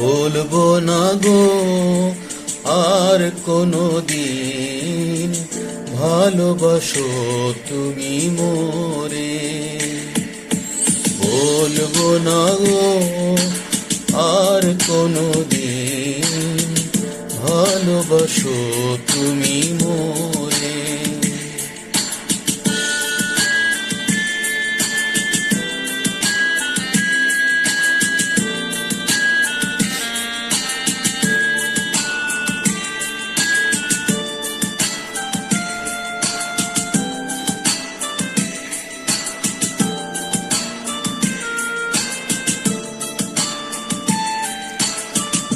বলব না গো, আর কোনো দিন ভালোবাসো তুমি মোরে। বলব না গো, আর কোনো দিন ভালোবাসো তুমি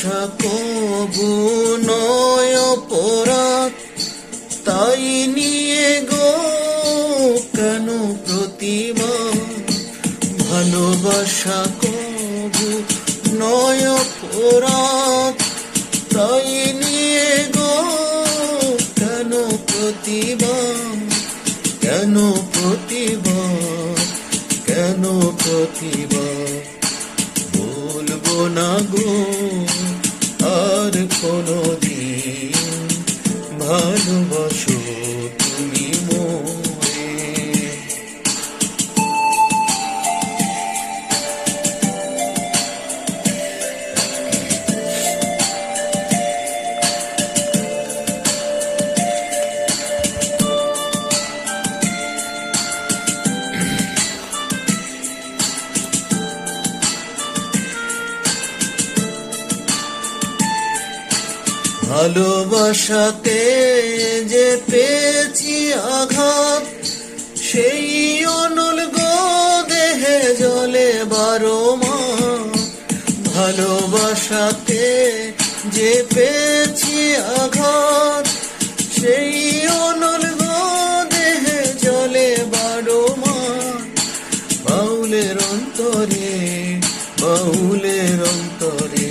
ভালোবাসা কবু নয় অপরাধ, তাই নিয়ে গো কেন প্রতিমা? ভালোবাসা কবু নয় অপরাধ, তাই নিয়ে গো কেন প্রতিভা কেন প্রতিভা কেন প্রতিভা বলব না গো। কোনো ভালোবাসাতে যে পেয়েছি আঘাত, সেই অনল গো দেহে জলে বারো মা। ভালোবাসাতে যে পেয়েছি আঘাত, সেই অনল গো দেহে জলে বারো মা। বাউলের অন্তরে বাউলের অন্তরে